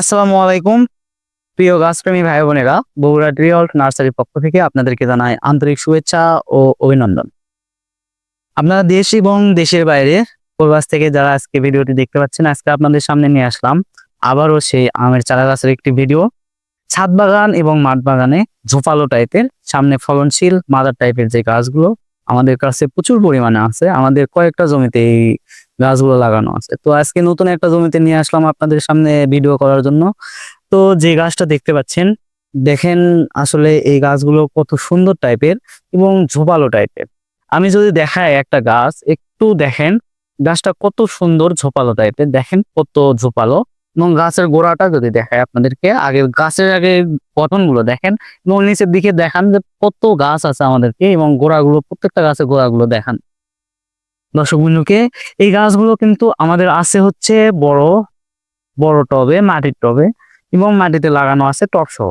আসসালামু আলাইকুম। প্রিয় গাছপ্রেমী ভাই বোনেরা বগুড়া ট্রিঅল্ট নার্সারির পক্ষ থেকে আপনাদেরকে জানাই আন্তরিক শুভেচ্ছা ও অভিনন্দন। আপনারা দেশ এবং দেশের বাইরে প্রবাস থেকে যারা আজকে ভিডিওটি দেখতে পাচ্ছেন, আজকে আপনাদের সামনে নিয়ে আসলাম আবারও সেই আমের চারা গাছের একটি ভিডিও। ছাদ বাগান এবং মাঠ বাগানে ঝোপালো টাইপের সামনে ফলনশীল, মাদার টাইপের যে গাছগুলো আমাদের কাছে প্রচুর পরিমাণে আছে। আমাদের কয়েকটা জমিতে এই গাছগুলো লাগানো আছে। তো আজকে নতুন একটা জমিতে নিয়ে আসলাম আপনাদের সামনে ভিডিও করার জন্য। তো যে গাছটা দেখতে পাচ্ছেন, দেখেন আসলে এই গাছগুলো কত সুন্দর টাইপের এবং ঝোপালো টাইপের। আমি যদি দেখাই একটা গাছ, একটু দেখেন, গাছটা কত সুন্দর ঝোপালো টাইপের। দেখেন কত ঝোপালো। এবং গাছের গোড়াটা যদি দেখায় আপনাদেরকে, আগে গাছের আগে গঠনগুলো দেখেন এবং নিচের দিকে দেখান যে কত গাছ আছে আমাদেরকে এবং গোড়াগুলো, প্রত্যেকটা গাছের গোড়াগুলো দেখান। দর্শক বন্ধুকে, এই গাছগুলো কিন্তু আমাদের আছে হচ্ছে বড় বড় টবে, মাটির টবে এবং মাটিতে লাগানো আছে টপ সহ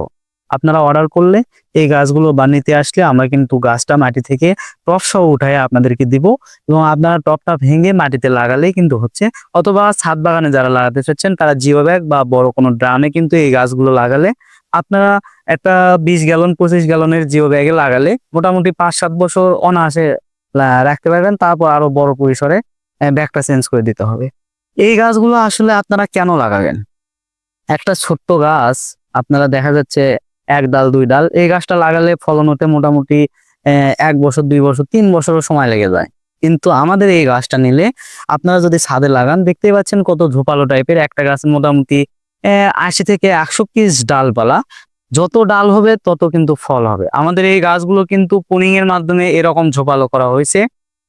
আপনারা অর্ডার করলে এই গাছগুলো বানিতে আসলে আমরা কিন্তু গাছটা মাটি থেকে টব সহ উঠাই আপনাদেরকে দিব এবং আপনারা টবটা ভেঙে মাটিতে লাগালেই কিন্তু হচ্ছে অথবা ছাদ বাগানে যারা লাগাতে চাচ্ছেন তারা জিও ব্যাগ বা বড় কোনো ড্রামে কিন্তু এই গাছগুলো লাগালে আপনারা একটা বিশ গ্যালন, পঁচিশ গ্যালনের জিও ব্যাগে লাগালে মোটামুটি পাঁচ, সাত বছর অনায়াসে রাখতে পারবেন, তারপর আরও বড় পরিসরে ব্যাগটা চেঞ্জ করে দিতে হবে। এই গাছগুলো আসলে আপনারা কেন লাগাবেন? একটা ছোট্ট গাছ, আপনারা দেখা যাচ্ছে এক ডাল, দুই ডাল। এই গাছটা লাগালে ফলন হতে মোটামুটি এক বছর, দুই বছর, তিন বছরও সময় লেগে যায়। কিন্তু আমাদের এই গাছটা নিলে আপনারা যদি ছাদে লাগান, দেখতেই পাচ্ছেন কত ঝোপালো টাইপের একটা গাছ, মোটামুটি আশি থেকে একশো পিস ডালপালা। যত ডাল হবে, তত কিন্তু ফল হবে। আমাদের এই গাছগুলো কিন্তু পুনিং এর মাধ্যমে এরকম ঝোপালো করা হয়েছে।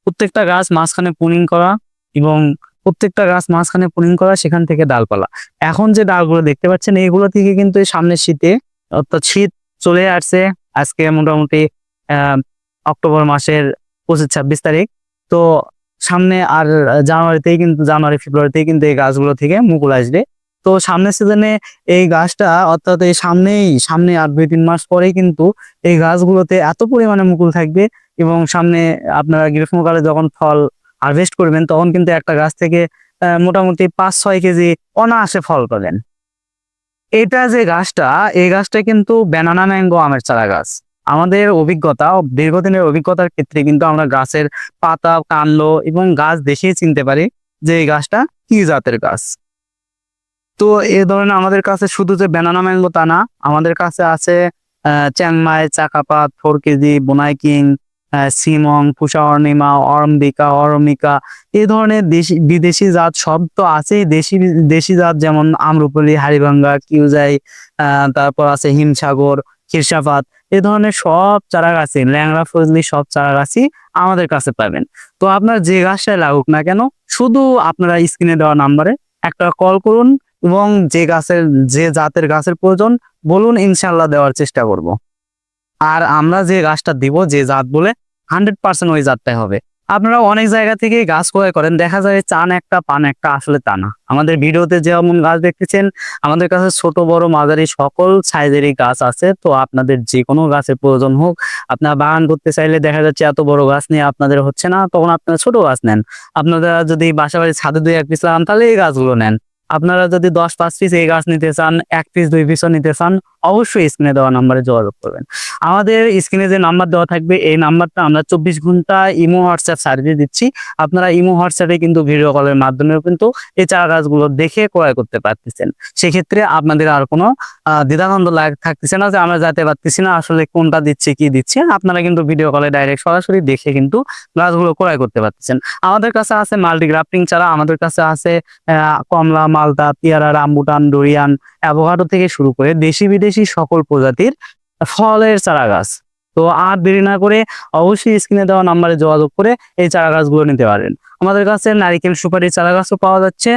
প্রত্যেকটা গাছ মাঝখানে পুনিং করা এবং প্রত্যেকটা গাছ মাঝখানে পুনিং করা, সেখান থেকে ডালপালা। এখন যে ডালগুলো দেখতে পাচ্ছেন, এইগুলো থেকে কিন্তু সামনের শীতে অর্থাৎ শীত চলে আসছে। আজকে মোটামুটি অক্টোবর মাসের পঁচিশ ছাব্বিশ তারিখ। তো সামনে আর জানুয়ারিতেই কিন্তু, জানুয়ারি, ফেব্রুয়ারিতেই কিন্তু এই গাছগুলো থেকে মুকুল আসবে। তো সামনের সিজনে এই গাছটা অর্থাৎ এই সামনেই, সামনে আর দুই, তিন মাস পরেই কিন্তু এই গাছগুলোতে এত পরিমাণে মুকুল থাকবে এবং সামনে আপনারা গ্রীষ্মকালে যখন ফল হারভেস্ট করবেন, তখন কিন্তু একটা গাছ থেকে মোটামুটি পাঁচ, ছয় কেজি অনায়াসে ফল পাবেন। এটা যে গাছটা, এই গাছটা কিন্তু ব্যানানা ম্যাঙ্গো আমের চারা গাছ। আমাদের অভিজ্ঞতা, দীর্ঘদিনের অভিজ্ঞতার ক্ষেত্রে কিন্তু আমরা গাছের পাতা, কাণ্ড এবং গাছ দেখেই চিনতে পারি যে এই গাছটা কি জাতের গাছ। তো এ ধরনের আমাদের কাছে শুধু যে ব্যানানা ম্যাঙ্গো তা না, আমাদের কাছে আছে চ্যাংমাই চাকাপাত, ফোর কেজি, বোনাই কিং সিমং পুষা অর্ণিমা অরম্বিকা অরমিকা এ ধরনের দেশি, বিদেশি জাত সব তো আছেই। দেশি দেশি জাত যেমন আমরুপলি হারিভাঙ্গা কিউজাই তারপর আছে হিমসাগর খিরসাপাত এ ধরনের সব চারা গাছই ল্যাংড়া, ফজলি সব চারা গাছই আমাদের কাছে পাবেন। তো আপনার যে গাছটাই লাগুক না কেন, শুধু আপনারা স্ক্রিনে দেওয়া নাম্বারে একটা কল করুন এবং যে গাছের, যে জাতের গাছের প্রয়োজন বলুন ইনশাল্লাহ দেওয়ার চেষ্টা করব। আর আমরা যে গাছটা দিব, যে জাত বলে হান্ড্রেড পার্সেন্ট ওই জাতটাই হবে। আপনারা অনেক জায়গা থেকে গাছ ক্রয় করেন, দেখা যায় চান একটা, পান একটা, আসলে তা না। আমাদের ভিডিওতে যেমন গাছ দেখতেছেন, আমাদের কাছে ছোট, বড়, মাঝারি সকল সাইজেরই গাছ আছে, তো আপনাদের যে কোনো গাছের প্রয়োজন হোক, আপনারা বাগান করতে চাইলে দেখা যাচ্ছে এত বড় গাছ নিয়ে আপনাদের হচ্ছে না, তখন আপনারা ছোট গাছ নেন। আপনারা যদি বাসা বাড়ি ছাদে দুই এক পিস লাগান, তাহলে এই গাছগুলো নেন। আপনারা যদি দশ পাঁচ পিস এই গাছ নিতে চান এক পিস দুই পিসও নিতে চান অবশ্যই স্ক্রিনে দেওয়া নাম্বারে যোগাযোগ করবেন। আমাদের স্ক্রিনে যে নাম্বার দেওয়া থাকবে এই নাম্বারটা আমরা চব্বিশ ঘণ্টা ইমো হোয়াটসঅ্যাপ সার্ভিস দিচ্ছি। আপনারা ইমো হোয়াটসঅ্যাপে কিন্তু ভিডিও কলের মাধ্যমেও কিন্তু এই চারা গাছগুলো দেখে ক্রয় করতে পারতেছেন। সেক্ষেত্রে আপনাদের আর কোনো আহ, দ্বিধাদ্বন্দ্ব লাগ থাকতেছে না যে আমরা যাতে পারতেছি না আসলে কোনটা দিচ্ছে কি দিচ্ছে। আপনারা কিন্তু ভিডিও কলে ডাইরেক্ট সরাসরি দেখে কিন্তু গাছগুলো ক্রয় করতে পারতেছেন। আমাদের কাছে আছে মাল্টি গ্রাফটিং চারা আমাদের কাছে আছে কমলা মালটা পেয়ারা, রামবুটান, ডোরিয়ান, অ্যাভোকাডো থেকে শুরু করে দেশি বিদেশি সকল প্রজাতির ফলের চারা গাছ তো আর দেরি না করে অবশ্যই স্ক্রিনে দেওয়া নাম্বারে যোগাযোগ করে এই চারা গাছগুলো নিতে পারেন। আমাদের কাছে নারিকেল সুপারি চারা গাছও পাওয়া যাচ্ছে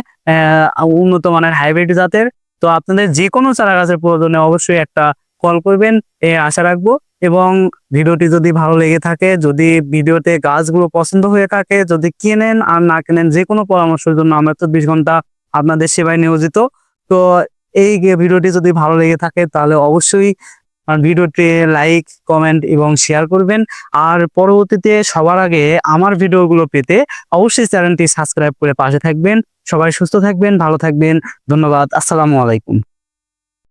উন্নত মানের হাইব্রিড জাতের। তো আপনাদের যে কোনো চারা গাছের প্রয়োজনে অবশ্যই একটা কল করবেন, এ আশা রাখব। এবং ভিডিওটি যদি ভালো লেগে থাকে, যদি ভিডিওতে গাছগুলো পছন্দ হয়ে থাকে, যদি কেনেন আর না কেনেন যে কোনো পরামর্শের জন্য আমরা চব্বিশ ঘণ্টা আপনাদের সেবায় নিয়োজিত। তো এই ভিডিওটি যদি ভালো লেগে থাকে তাহলে অবশ্যই ভিডিওটি লাইক কমেন্ট এবং শেয়ার করবেন। আর পরবর্তীতে সবার আগে আমার ভিডিওগুলো পেতে অবশ্যই চ্যানেলটি সাবস্ক্রাইব করে পাশে থাকবেন। সবাই সুস্থ থাকবেন, ভালো থাকবেন। ধন্যবাদ। আসসালামু আলাইকুম।